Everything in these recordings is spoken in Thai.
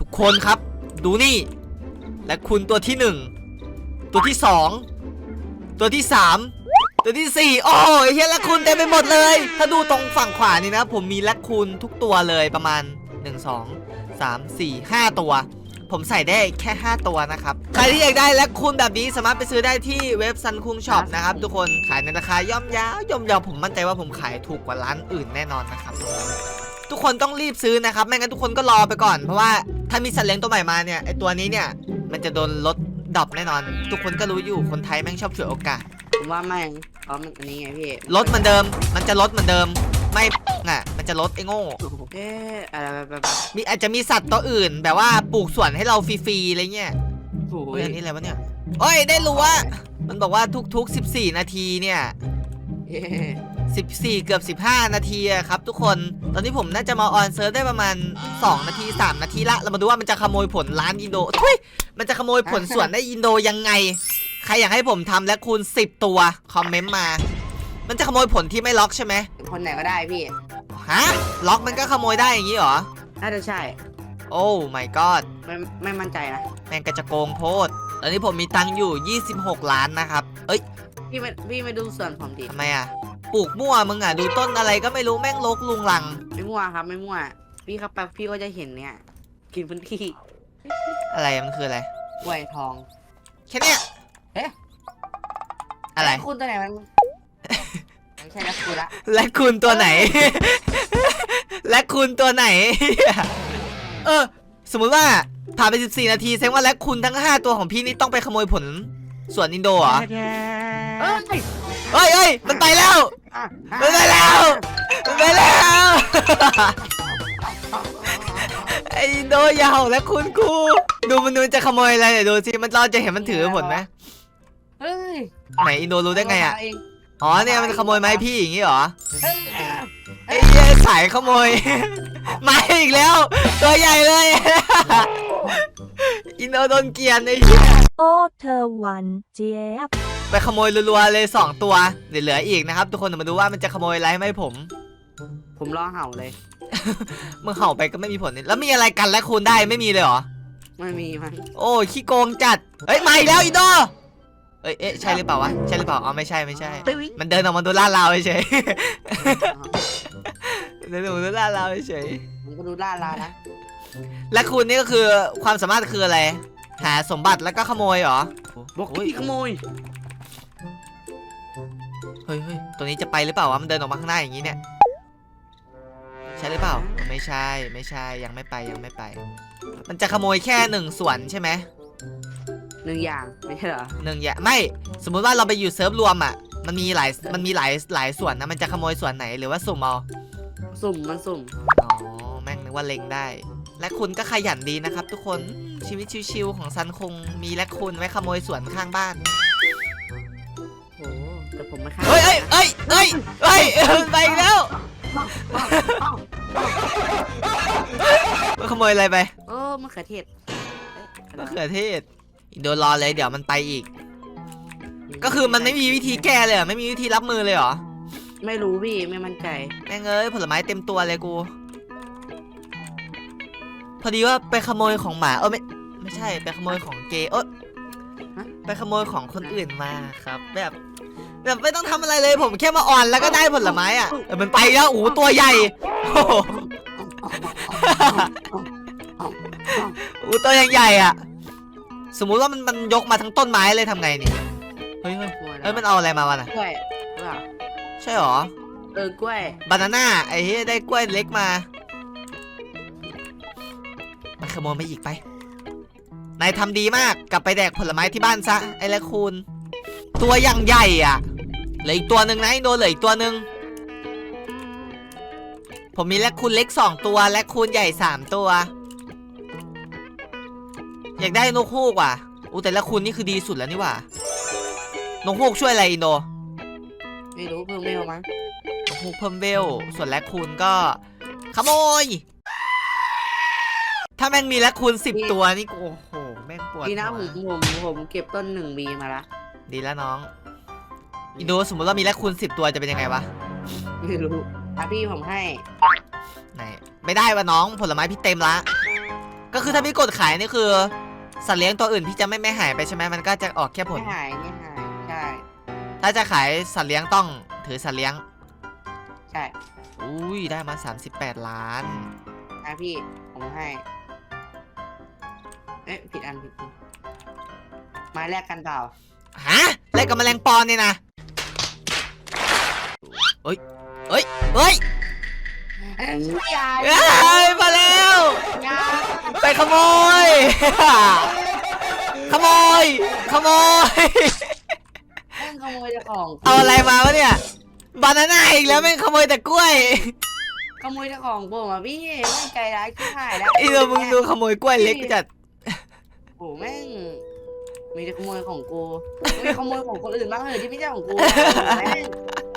ทุกคนครับ ดูนี่ และคุณตัวที่หนึ่งตัวที่สองตัวที่สามตัวที่สี่โอ้ยเฮียและคุณเต็มไปหมดเลย ถ้าดูตรงฝั่งขวานี่นะ ผมมีและคุณทุกตัวเลยประมาณ1 2 3 4 5ตัว ผมใส่ได้แค่ 5 ตัวนะครับ ใครที่อยากได้และคุณแบบนี้สามารถไปซื้อได้ที่เว็บซันคุงช็อปนะครับทุกคนขายในราคาย่อมเยาวย่อมเยาวผมมั่นใจว่าผมขายถูกกว่าร้านอื่นแน่นอนนะครับทุกคนต้องรีบซื้อนะครับ ไม่งั้นทุกคนก็รอไปก่อน เพราะว่า ถ้ามีสัตว์เลี้ยงตัวใหม่มาเนี่ยไอตัวนี้เนี่ยมันจะโดนลดดรอปแน่นอน ทุกคนก็รู้อยู่คนไทยแม่งชอบฉวยโอกาสผมว่าไม่เพราะมันอันนี้ไงพี่ลดเหมือนเดิม มันจะลดเหมือนเดิม ไม่น่ะ มันจะลดไอ้โง่เอ๊ะอะไรแบบแบบมีอาจจะมีสัตว์ตัวอื่น แบบว่าปลูกสวนให้เราฟรีๆอะไรเงี้ยโอ้เฮ้ยยอันนี้อะไรวะเนี่ยเอ้ยได้รู้ว่ามันบอกว่าทุกๆ 14 นาทีเนี่ยเอ๊ะ 14 เกือบ 15 นาทีอะครับทุกคน ตอนนี้ผมน่าจะมาออนเซิร์ฟได้ประมาณ 2 นาที 3 นาทีละ เรามาดูว่ามันจะขโมยผลร้านอินโดทุยมันจะขโมยผลสวนได้อินโดยังไง ใครอยากให้ผมทำและคูณ 10 ตัว คอมเมนต์มา มันจะขโมยผลที่ไม่ล็อกใช่ไหมคนไหนก็ได้พี่ฮะล็อกมันก็ขโมยได้อย่างนี้เหรอ น่าจะใช่ โอ้ my god ไม่ไม่มั่นใจนะแม่งกระจะโกงโพดตอนนี้ผมมีตังค์อยู่ 26 ล้านนะครับ เอ้ย พี่ไม่พี่ไม่ดูส่วนผมดิทำไมอะ ปลูกมั่วมึงอะดูต้นอะไรก็ไม่รู้แม่งลกลุงลัง ไม่มั่วครับไม่มั่ว พี่เข้าไปพี่ก็จะเห็นเนี่ย กินพื้นที่อะไรมันคืออะไรกล้วยทอง แค่เนี้ยเอ๊ะ อะไรเยคุณตัวไหนมัน ไม่ใช่แล้วคุณละและคุณตัวไหน และคุณตัวไหน เออ สมมุติว่าผ่านไป 14 นาทีแสดงว่าและคุณทั้ง 5 ตัวของพี่นี่ต้องไปขโมยผลสวนอินโดเหรอเอ้ย เฮ้ยเฮ้ยมันไปแล้วอะ มันไปแล้วมันไปแล้วไอ้อินโดยาวและคุณกูดูมันมันจะขโมยอะไรเดี๋ยวดูสิมันเราจะเห็นมันถือผลไหมเฮ้ยไหนอินโดรู้ได้ไงอะเาเงอ๋อเนี่ยมันขโมยไมาให้พี่อย่างงี้เหรอเอ้ยไอ้เหี้ยสายขโมยมาอีกแล้ว ตัวใหญ่เลย อินโดโดนเกลียนไอ้เหี้ยโอ้เธอหวันเจี๊ยบไปขโมยรัวๆเลยสองตัวเดี๋ยวเหลืออีกนะครับ ทุกคนเดี๋ยวมาดูว่ามันจะขโมยอะไรไหมาให้ผม ผมรอเห่าเลย มึงเห่าไปก็ไม่มีผลนี่แล้วมีอะไรกันและคูณได้ไม่มีเลยเหรอ ไม่มีมันโอ้ยขี้โกงจัดเฮ้ยมาอีกแล้วอีโดเอ้ยเอ๊ะใช่หรือเปล่าวะ ใช่หรือเปล่า อ๋อไม่ใช่ไม่ใช่ มันเดินออกมาดูลาดเราเฉยๆเดินออกมาดูลาดเราเฉย ผมก็ดูล่าลานะๆ และคุณนี่ก็คือความสามารถคืออะไร หาสมบัติแล้วก็ขโมยเหรอบอกโอ้ยพี่ขโมย เฮ้ยเฮ้ยตัวนี้จะไปหรือเปล่าวะมันเดินออกมาข้างหน้าอย่างนี้เนี่ย ใช่หรือเปล่า ไม่ใช่ ไม่ใช่ ยังไม่ไป ยังไม่ไป มันจะขโมยแค่หนึ่งส่วนใช่ไหมหนึ่งอย่างไม่ใช่เหรอหนึ่งอย่างไม่ สมมุติว่าเราไปอยู่เซิร์ฟรวมอะ มันมีหลาย มันมีหลาย หลายส่วนนะ มันจะขโมยส่วนไหนหรือว่าสุ่มเอา สุ่มมันสุ่ม อ๋อ แม่งนึกว่าเล็งได้ และคุณก็ขยันดีนะครับ ทุกคนชีวิตชิวๆของซันคงมีและคุณไว้ขโมยสวนข้างบ้านโอ้แต่ผมไม่ฆ่าเฮ้ยเอ้ยเอ้ยเอ้ยเอ้ยเอ้ยไปอีกแล้วมันขโมยอะไรไปโอ้มะเขือเทศเอ๊ะมะเขือเทศอินโดรอเลยเดี๋ยวมันไปอีก ก็คือมันไม่มีวิธีแก้เลยเหรอไม่มีวิธีรับมือเลยเหรอไม่รู้พี่ไม่มั่นใจแม่งเอ้ยผลไม้เต็มตัวเลยกู พอดีว่าไปขโมยของหมาเออไม่ไม่ใช่ไปขโมยของเกย์เออฮะไปขโมยของคนอื่นมาครับ แบบ แบบไม่ต้องทำอะไรเลยผมแค่มาอ่อนแล้วก็ได้ผลไม้อะเออมันไปแล้วโอ้โหตัวใหญ่โอ้โหโอ้โหตัวยังใหญ่อะ สมมุติว่ามันมันยกมาทั้งต้นไม้เลยทำไงนี่เฮ้ยเฮ้ยเอ้ยมันเอาอะไรมาวะน่ะกล้วยหรือเปล่าใช่หรอเออกล้วยบานาน่าไอ้เฮ้ยได้กล้วยเล็กมามัน ขโมยมาอีกไป นายทำดีมากกลับไปแดกผลไม้ที่บ้านซะไอ้ละคูณตัวอย่างใหญ่อะเหลืออีกตัวหนึ่งนะไอ้โดนเหลืออีกตัวหนึ่งผมมีแลคคูณเล็กสองตัวแลคคูณใหญ่สามตัว อยากได้นกฮูกว่ะอู้แต่แลคคูณนี่คือดีสุดแล้วนี่หว่านกฮูกช่วยอะไรอินโดไม่รู้เพิ่งไม่เอามั้งนกฮูกเพิ่มเวลส่วนแลคคูณก็ ขโมย ถ้าแม่งมีแลคคูณสิบตัวนี่กูโอ้โหแม่งปวดดีนะผหัมวผมผมเก็บต้นหนึ่งบีมาละดีแล้วน้องอินโดสมมติว่ามีแลคคูณสิบตัวจะเป็นยังไงวะไม่รู้อะพี่ผมให้ไหนไม่ได้วะน้องผลไม้พี่เต็มละ ก็คือถ้าพี่กดขายนี่คือสัตว์เลี้ยงตัวอื่นพี่จะไม่ไม่หายไปใช่ไหมมันก็จะออกแค่ผลไม่หายไม่หายใช่ถ้าจะขายสัตว์เลี้ยงต้องถือสัตว์เลี้ยงใช่อุ้ยได้มา 38 ล้านอะพี่ผมให้ เอ๊ะผิดอันผิดอันไมาแลกกันเปล่าฮะเล่นกับแมลงปอนนี่นะเฮ้ยเฮ้ยเฮ้ยยายเอ้ยมาแล้ว ยายไปขโมย ขโมย ขโมย แม่งขโมยแต่ของเอาอะไรมาวะเนี่ย บานาน่าอีกแล้วแม่งขโมยแต่กล้วย ขโมยแต่ของผมอะพี่แม่งใจร้ายชิบหายแล้วไอ้ตัวมึงดูขโมยกล้วยเล็กจัด โอ้แม่งมีแต่ขโมยของกูมีขโมยของคนอื่นบ้างเหรอที่ไม่ใช่ของกูแม่ง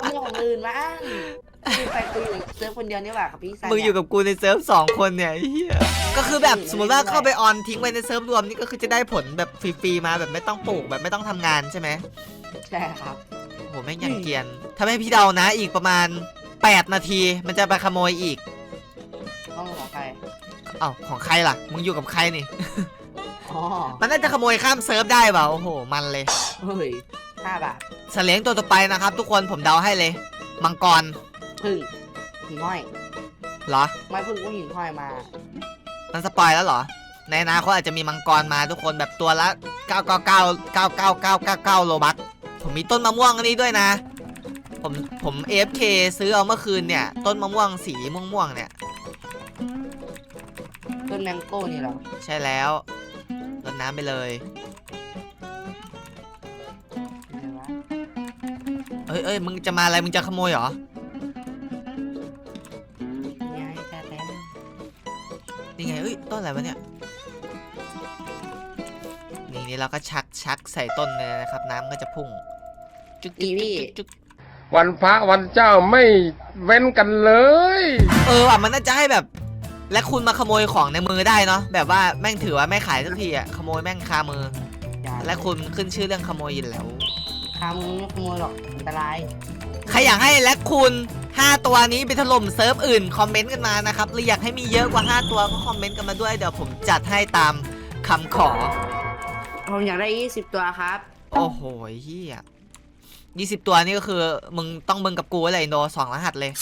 ขโมยของคนอื่นบ้างคือไปกูอยู่เซิร์ฟคนเดียวนี่หว่าครับพี่ซันมึงอยู่กับกูในเซิร์ฟสองคนเนี่ยไอ้เหี้ยก็คือแบบสมมติว่าเข้าไปออนทิ้งไว้ในเซิร์ฟรวมนี่ก็คือจะได้ผลแบบฟรีๆมาแบบไม่ต้องปลูกแบบไม่ต้องทำงานใช่ไหมใช่ครับโอ้โหแม่งยังเกรียนถ้าให้พี่เดานะอีกประมาณ 8 นาทีมันจะไปขโมยอีกต้องของใครเอ้าของใครล่ะมึงอยู่กับใครนี่อ๋อ มันน่าจะขโมยข้ามเซิร์ฟได้เปล่าโอ้โห มันเลยเฮ้ยห้าบาทสัตว์เลี้ยงตัวต่อไปนะครับ ทุกคนผมเดาให้เลย มังกรพึ่งหิ่งห้อยเหรอ ไม่พึ่งก็หิ่งห้อยมามันสปอยแล้วเหรอ ในอนาคตอาจจะมีมังกรมาทุกคนแบบตัวละ 999 99999โลบัคผมมีต้นมะม่วงอันนี้ด้วยนะ ผมผม AFK ซื้อเอาเมื่อคืนเนี่ย ต้นมะม่วงสีม่วงๆเนี่ย ต้นแมงโก้นี่เหรอ ใช่แล้ว รดน้ำไปเลยอะไรวะเอ้ยเอ้ยมึงจะมาอะไรมึงจะขโมยเหรอยายแต่แต่นี่ไงเอ้ยต้นอะไรวะเนี่ยนี่นี่เราก็ชักชักใส่ต้นเลยนะครับ น้ำก็จะพุ่งจุกอีพี่จุกวันพระวันเจ้าไม่เว้นกันเลย เออว่ะมันน่าจะให้แบบ และคุณมาขโมยของในมือได้เนาะแบบว่าแม่งถือว่าไม่ขายสักทีอะขโมยแม่งคามือยายและคุณขึ้นชื่อเรื่องขโมยอยู่แล้ว คามึงไม่ขโมยหรอกอันตรายใครอยากให้และคุณ 5 ตัวนี้ไปถล่มเซิร์ฟอื่นคอมเมนต์กันมานะครับหรืออยากให้มีเยอะกว่า 5 ตัวก็คอมเมนต์กันมาด้วยเดี๋ยวผมจัดให้ตามคำขอ ผมอยากได้ยี่สิบตัวครับ โอ้โหเฮียยี่สิบตัวนี่ก็คือ มึงต้องมึงกับกูอะไรโนสองรหัสเลย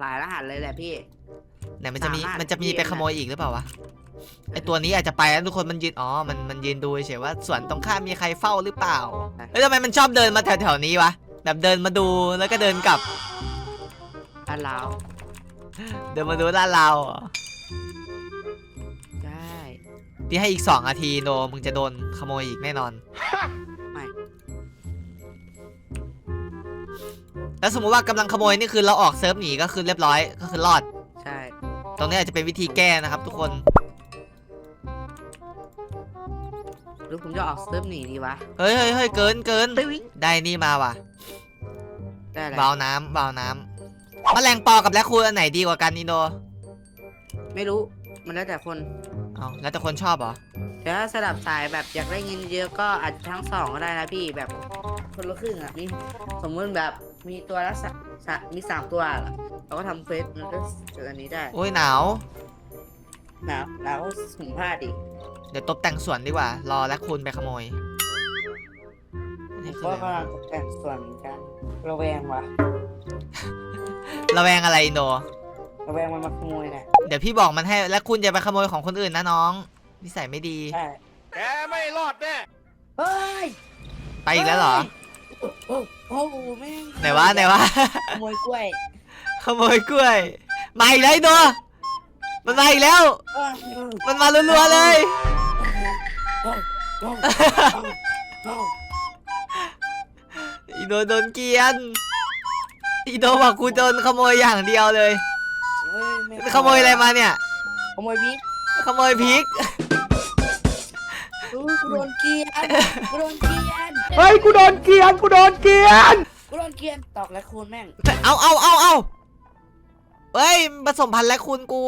หลายรหัสเลยแหละพี่ ไหนมันจะมีสามรหัสมันจะมีพี่ไปขโมยอีกหรือเปล่าวะไอตัวนี้อาจจะไปแล้วทุกคนมันยืนอ๋อมันมันยืนดูเฉยๆว่าส่วนตรงข้ามมีใครเฝ้าหรือเปล่าเฮ้ยทำไมมันชอบเดินมาแถวๆนี้วะแบบเดินมาดูแล้วก็เดินกลับอันลาวเดินมาดูด้านเราเหรอได้ พี่ให้อีกสองนาทีโนมึงจะโดนขโมยอีกแน่นอน ไม่ แล้วสมมติว่ากำลังขโมยนี่คือเราออกเซิร์ฟหนีก็คือเรียบร้อยก็คือรอดใช่ ตรงนี้อาจจะเป็นวิธีแก้นะครับ ทุกคนหรือผมจะออกเซิร์ฟหนีดีวะเฮ้ยเฮ้ยเฮ้ยเกินเกินตึ้งได้นี่มาว่ะได้อะไรบาวน้ำบาวน้ำแมลงปอกับแลคคูนอันไหนดีกว่ากันนีโนไม่รู้มันแล้วแต่คน เอาแล้วแต่คนชอบเหรอแต่ถ้าสลับสายแบบอยากได้เงินเยอะก็อาจจะทั้งสองก็ได้นะพี่แบบคนละครึ่งอะมีสมมติแบบ มีตัวละสะสะมีสามตัวอะเราก็ทำเฟซมันก็เจออันนี้ได้โอ้ยหนาว หนาวหนาวถุงผ้าดิเดี๋ยวตบแต่งสวนดีกว่า รอแลคคูนไปขโมยนี่คือก็อะไรกำลัวะงตกแต่งส่วนเหมือนกัน ระแวงว่ะ ระแวงอะไรโนระแวงมันมาขโมยน่ะเดี๋ยวพี่บอกมันให้แลคคูนอย่าไปขโมยของคนอื่นนะน้อง นิสัยไม่ดี ใช่แกไม่รอดแน่ เฮ้ยไปอีกแล้วเหรอ โอ้โห โอ้โหแม่งไหนวะไหนวะ ขโมยกล้วยขโมยกล้วย มาอีกแล้วไอ้โนมันมาอีกแล้ว เออมันมารัวๆเลยโอ้โหโอ้โหอีโดโดนเกลียน อีโดบอกกูโดนขโมยอย่างเดียวเลย เฮ้ยไม่ขโมยอะไรมาเนี่ย ขโมยพริกขโมยพริกอู้ กูโดนเกลียนกูโดนเกลียนเฮ้ยกูโดนเกลียนกูโดนเกลียนกูโดนเกลียนตอกและคูณแม่งเอาเอาเอาเอาเฮ้ยผสมพันธุ์และคุณกู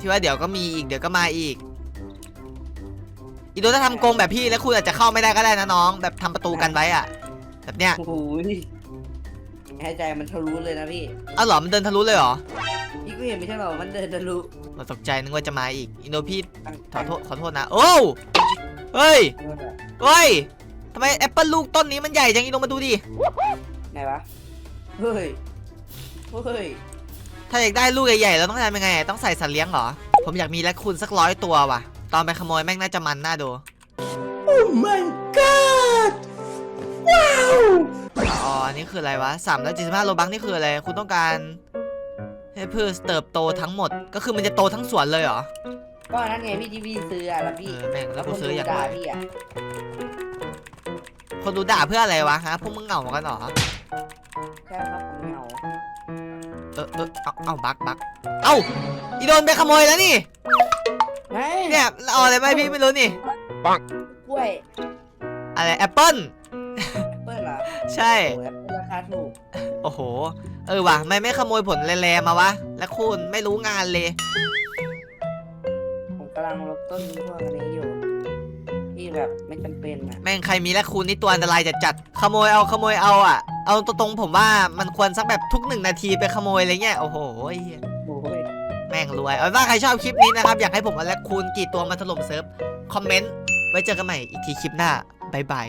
ที่ว่าเดี๋ยวก็มีอีกเดี๋ยวก็มาอีก อีโดถ้าทำกรงแบบพี่แล้วคุณอาจจะเข้าไม่ได้ก็ได้นะน้อง แบบทำประตูกันไว้อะแบบเนี้ยโอ้โหให้ใจมันทะลุเลยนะพี่เอาเหรอมันเดินทะลุเลยเหรอ พี่ก็เห็นไม่ใช่หรอมันเดินทะลุเราตกใจนึกว่าจะมาอีกอินโดพี่ขอโทษขอโทษนะ โอ้วเฮ้ยเฮ้ยทำไมแอปเปิลลูกต้นนี้มันใหญ่จังอินโดมาดูดิไหนวะ เฮ้ย เฮ้ย ถ้าอยากได้ลูกใหญ่ๆเราต้องทำยังไง ต้องใส่สัตว์เลี้ยงเหรอ ผมอยากมีแรคคูนสักร้อยตัวว่ะ ตอนไปขโมยแม่งน่าจะมันน่าดูอ๋ออันนี้คืออะไรวะสามร้อยเจ็ดสิบห้าโลบักนี่คืออะไร คุณต้องการ ให้พืชเติบโตทั้งหมด ก็คือมันจะโตทั้งสวนเลยเหรอ ก็นั่นไงพี่ที่พี่ซื้ออะแล้วเอพี่อแม่งแล้วกูคนซื้อดูอย่างด่าไร พี่อะคนดูด่าเพื่ออะไรวะฮะพวกมึงเหงากันเหรอ ใช่ครับผมไม่เอาเออเออเอาเอาบักบักเอ้าอีโดนไปขโมยแล้วนี่ ไงเนี่ยเอาอะไรไปพี่ไม่รู้นี่ กล้วยอะไรแอปเปิ้ล เปิ้ลเหรอใช่ โอ้ยราคาถูกโอ้โห เออว่ะไม่ไม่ขโมยผลแร่ๆมาวะ และคุณไม่รู้งานเลย ผมกำลังลบต้นพวกอันนี้อยู่ ที่แบบไม่จำเป็นอะแม่งใครมีและคูณนี่ตัวอันตรายจัดจัดๆขโมยเอาขโมยเอาอะ เอาตรงๆผมว่ามันควรสักแบบทุกหนึ่งนาทีไปขโมยอะไรเงี้ยโอ้โหเหี้ยโอ้ยแม่งรวยเอาเป็นว่าใครชอบคลิปนี้นะครับ อยากให้ผมเอาและคูณกี่ตัวมาถล่มเซิร์ฟคอมเมนต์ไว้เจอกันใหม่อีกทีคลิปหน้าบ๊ายบาย